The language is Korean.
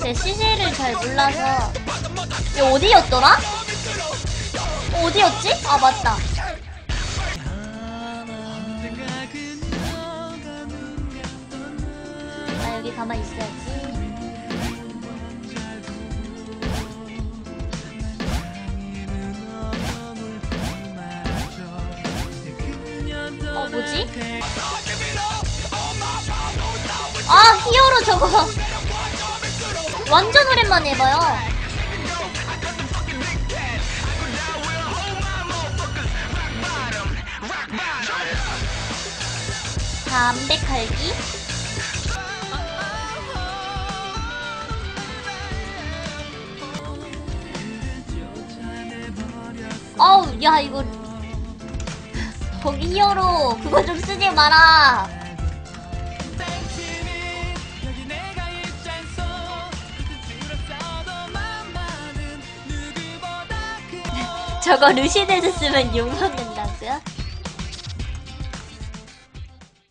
제 CJ를 잘 몰라서 이거 어디였더라? 어디였지? 아 맞다 나 여기 가만히 있어야지 어 뭐지? 아 히어로 저거. 완전 오랜만에 해봐요. 담배 칼기? 어우 야 이거. 거기 히어로 그거 좀 쓰지 마라 저거 루시드에서 쓰면 욕먹는다고요?